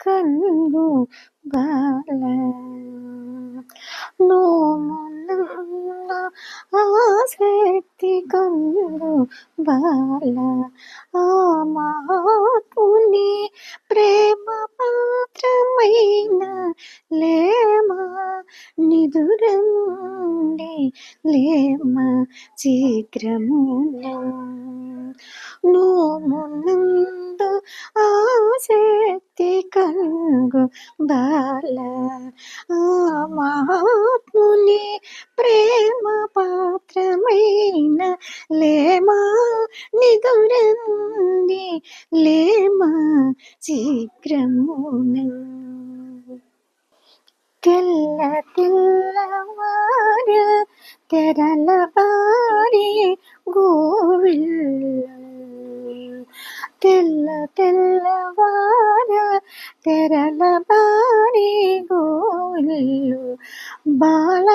కన్ను బాల నోమున్న ఆసక్తి కన్ను బాల ఆ మహాత్ముని ప్రేమ పాత్రమైన లేమా నిదురండి లేమా శీఘ్రమున. నోమున్న కలుగు బాల ఆ మహాత్ముని ప్రేమ పాత్రమైన లేమా నిదురంది లేమా శీఘ్రమున. తెల్ల తెల్లవారు తెరల తెరల బారి గోళ్ళు బాల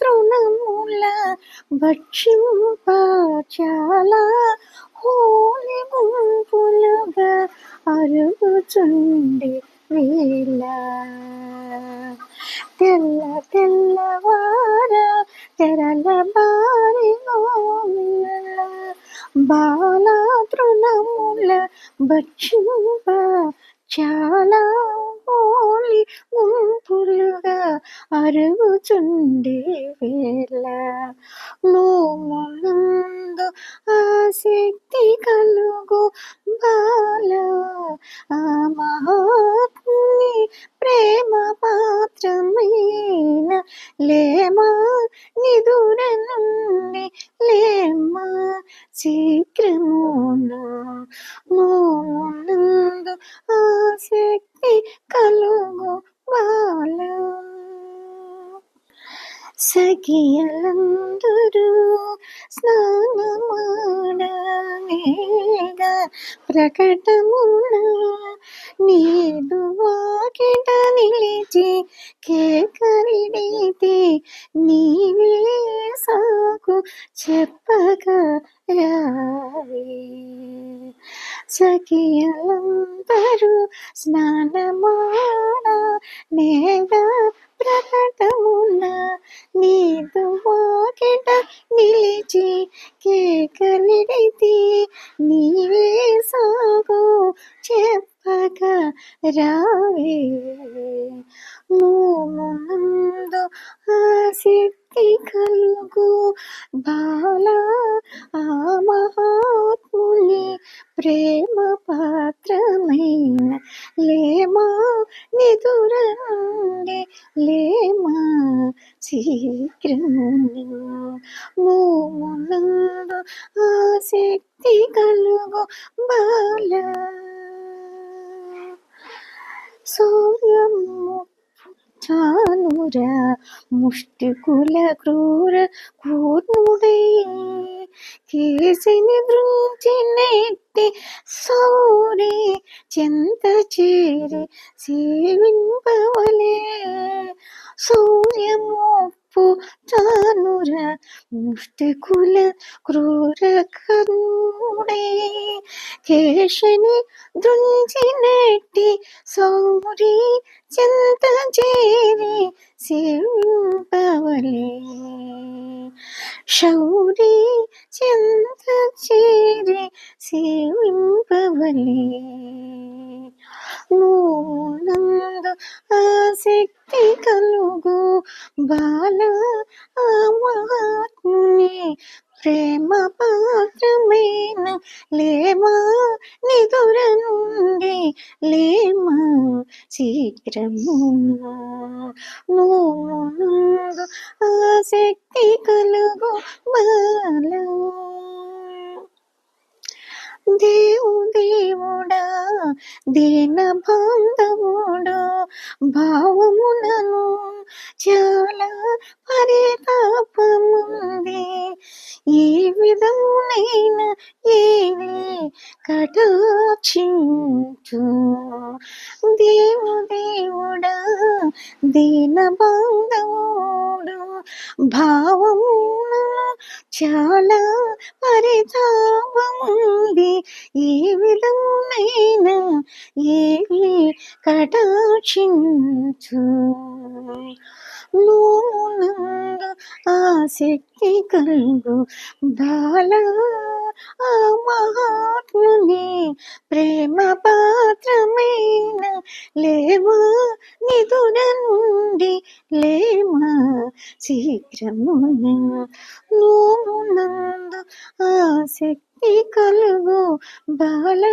తృణముల భక్షింప చాలా హోలి గుంపులుగా అరుగుచుండి వేళ తెల్ల తెల్లవార తెరల బారి గోవిల్ల బాల తృణముల భక్షింప చాలా ఓలి గుంపులుగా అరుగుచుండే వేళ. నోమునందు ఆసక్తి కలుగు బాల. ఆ మహాత్ముని ప్రేమ పాత్రమైన లేమా నిదుర నుండి లేమా శీఘ్రమునా నో సఖియలందరూ స్నానమాడవేగ ప్రకటమున నీదు వాకిట నిలిచి కేకరిడితే నీవే సాకు చెప్పక రావే సఖియలందరూ స్నానమాడ నేగా ప్రకటమున రావే. మోమునందు ఆసక్తి కలుగు బాల ఆ మహాత్ముని ప్రేమ పాత్రమైన లేమా నిదురండి లేమా శీఘ్రమును మోమునందు ఆసక్తి కలుగు బాల. సూర్యము చానుర ముష్టికుల క్రూర కూర్ముడై. కేసిని వృంచినెట్టి సౌరి చింత చేరి సేవింపవలే. సూర్యము చానుర ముష్టికుల క్రూర కన్నుడే. కేశని దృంచినట్టి సౌరి చెంత చేరి సేవింపవలే శౌరి చెంత చేరి సేవింపవలే నూనందు ఆసక్తి కలుగు బాల ఆ ప్రేమ పాత్రమైన. లేమా నిదుర నుండి లేమా శీఘ్రమున నువ్వు ఆసక్తి కలుగు బాల. దేవు దేవుడా దీన బాంధవుడు భావములను చాలా పరితాపముంది ఏ విధమునైన ఏది కటాచించు? దేవు దేవుడా దీన బాంధవుడు భావము చాలా పరితాపముంది. ఏ విధమైనా ఏవి కటాక్షించు. నూనందు ఆసక్తి కలుగు బాల ఆ మహాత్ముని ప్రేమ పాత్రమైన లేవా. నిధుడ నుండి లేమా శీఘ్రమున నూనందు ఆసక్తి కలుగు బాల.